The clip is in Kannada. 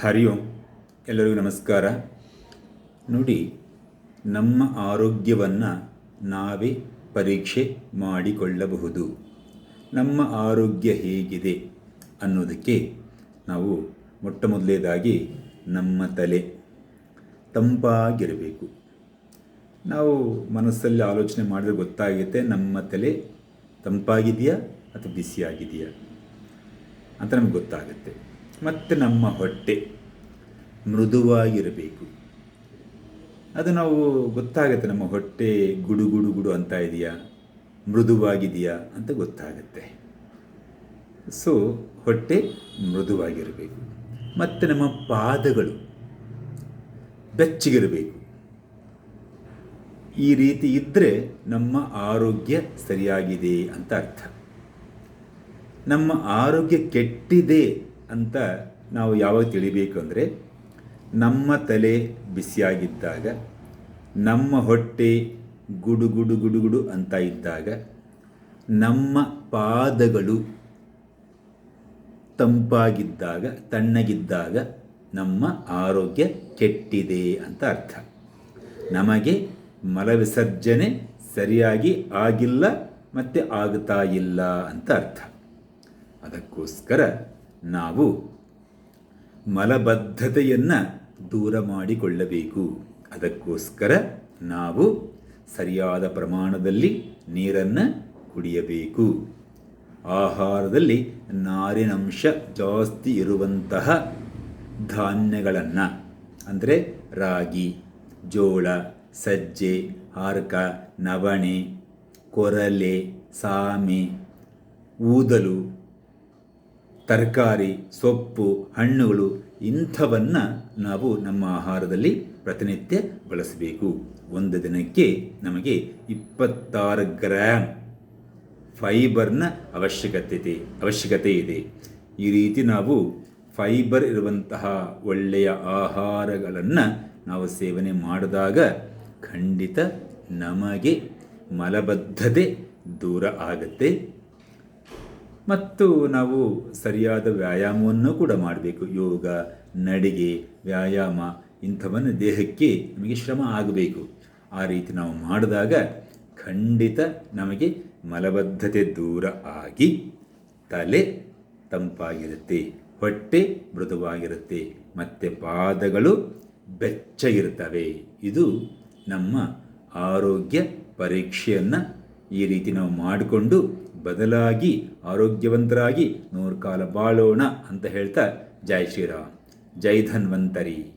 ಹರಿ ಓಂ. ಎಲ್ಲರಿಗೂ ನಮಸ್ಕಾರ. ನೋಡಿ, ನಮ್ಮ ಆರೋಗ್ಯವನ್ನು ನಾವೇ ಪರೀಕ್ಷೆ ಮಾಡಿಕೊಳ್ಳಬಹುದು. ನಮ್ಮ ಆರೋಗ್ಯ ಹೇಗಿದೆ ಅನ್ನೋದಕ್ಕೆ ನಾವು ಮೊಟ್ಟ ಮೊದಲೇದಾಗಿ ನಮ್ಮ ತಲೆ ತಂಪಾಗಿರಬೇಕು. ನಾವು ಮನಸ್ಸಲ್ಲಿ ಆಲೋಚನೆ ಮಾಡಿದ್ರೆ ಗೊತ್ತಾಗುತ್ತೆ ನಮ್ಮ ತಲೆ ತಂಪಾಗಿದೆಯಾ ಅಥವಾ ಬಿಸಿಯಾಗಿದೆಯಾ ಅಂತ ನಮ್ಗೆ ಗೊತ್ತಾಗುತ್ತೆ. ಮತ್ತು ನಮ್ಮ ಹೊಟ್ಟೆ ಮೃದುವಾಗಿರಬೇಕು. ಅದು ನಾವು ಗೊತ್ತಾಗುತ್ತೆ ನಮ್ಮ ಹೊಟ್ಟೆ ಗುಡು ಗುಡು ಗುಡು ಅಂತ ಇದೆಯಾ, ಮೃದುವಾಗಿದೆಯಾ ಅಂತ ಗೊತ್ತಾಗುತ್ತೆ. ಸೊ ಹೊಟ್ಟೆ ಮೃದುವಾಗಿರಬೇಕು. ಮತ್ತು ನಮ್ಮ ಪಾದಗಳು ಬೆಚ್ಚಗಿರಬೇಕು. ಈ ರೀತಿ ಇದ್ದರೆ ನಮ್ಮ ಆರೋಗ್ಯ ಸರಿಯಾಗಿದೆ ಅಂತ ಅರ್ಥ. ನಮ್ಮ ಆರೋಗ್ಯ ಕೆಟ್ಟಿದೆ ಅಂತ ನಾವು ಯಾವಾಗ ತಿಳಿಬೇಕು ಅಂದರೆ ನಮ್ಮ ತಲೆ ಬಿಸಿಯಾಗಿದ್ದಾಗ, ನಮ್ಮ ಹೊಟ್ಟೆ ಗುಡು ಗುಡು ಗುಡು ಅಂತ ಇದ್ದಾಗ, ನಮ್ಮ ಪಾದಗಳು ತಂಪಾಗಿದ್ದಾಗ, ತಣ್ಣಗಿದ್ದಾಗ ನಮ್ಮ ಆರೋಗ್ಯ ಕೆಟ್ಟಿದೆ ಅಂತ ಅರ್ಥ. ನಮಗೆ ಮಲವಿಸರ್ಜನೆ ಸರಿಯಾಗಿ ಆಗಿಲ್ಲ ಮತ್ತು ಆಗ್ತಾ ಇಲ್ಲ ಅಂತ ಅರ್ಥ. ಅದಕ್ಕೋಸ್ಕರ ನಾವು ಮಲಬದ್ಧತೆಯನ್ನು ದೂರ ಮಾಡಿಕೊಳ್ಳಬೇಕು. ಅದಕ್ಕೋಸ್ಕರ ನಾವು ಸರಿಯಾದ ಪ್ರಮಾಣದಲ್ಲಿ ನೀರನ್ನು ಕುಡಿಯಬೇಕು. ಆಹಾರದಲ್ಲಿ ನಾರಿನಂಶ ಜಾಸ್ತಿ ಇರುವಂತಹ ಧಾನ್ಯಗಳನ್ನು, ಅಂದರೆ ರಾಗಿ, ಜೋಳ, ಸಜ್ಜೆ ಹಾರ್ಕ ನವಣೆ, ಕೊರಲೆ, ಸಾಮೆ, ಊದಲು ತರಕಾರಿ, ಸೊಪ್ಪು, ಹಣ್ಣುಗಳು ಇಂಥವನ್ನು ನಾವು ನಮ್ಮ ಆಹಾರದಲ್ಲಿ ಪ್ರತಿನಿತ್ಯ ಬಳಸಬೇಕು. ಒಂದು ದಿನಕ್ಕೆ ನಮಗೆ ಇಪ್ಪತ್ತಾರು ಗ್ರಾಮ್ ಫೈಬರ್ನ ಅವಶ್ಯಕತೆ ಅವಶ್ಯಕತೆ ಇದೆ. ಈ ರೀತಿ ನಾವು ಫೈಬರ್ ಇರುವಂತಹ ಒಳ್ಳೆಯ ಆಹಾರಗಳನ್ನು ನಾವು ಸೇವನೆ ಮಾಡಿದಾಗ ಖಂಡಿತ ನಮಗೆ ಮಲಬದ್ಧತೆ ದೂರ ಆಗುತ್ತೆ. ಮತ್ತು ನಾವು ಸರಿಯಾದ ವ್ಯಾಯಾಮವನ್ನು ಕೂಡ ಮಾಡಬೇಕು. ಯೋಗ, ನಡಿಗೆ, ವ್ಯಾಯಾಮ ಇಂಥವನ್ನು ದೇಹಕ್ಕೆ ನಮಗೆ ಶ್ರಮ ಆಗಬೇಕು. ಆ ರೀತಿ ನಾವು ಮಾಡಿದಾಗ ಖಂಡಿತ ನಮಗೆ ಮಲಬದ್ಧತೆ ದೂರ ಆಗಿ ತಲೆ ತಂಪಾಗಿರುತ್ತೆ, ಹೊಟ್ಟೆ ಮೃದುವಾಗಿರುತ್ತೆ, ಮತ್ತು ಪಾದಗಳು ಬೆಚ್ಚಗಿರ್ತವೆ ಇದು ನಮ್ಮ ಆರೋಗ್ಯ ಪರೀಕ್ಷೆಯನ್ನು ಈ ರೀತಿ ನಾವು ಮಾಡಿಕೊಂಡು ಬದಲಾಗಿ ಆರೋಗ್ಯವಂತರಾಗಿ ನೂರು ಕಾಲ ಬಾಳೋಣ ಅಂತ ಹೇಳ್ತಾ ಜೈ ಶ್ರೀರಾಮ್. ಜೈ ಧನ್ವಂತರಿ.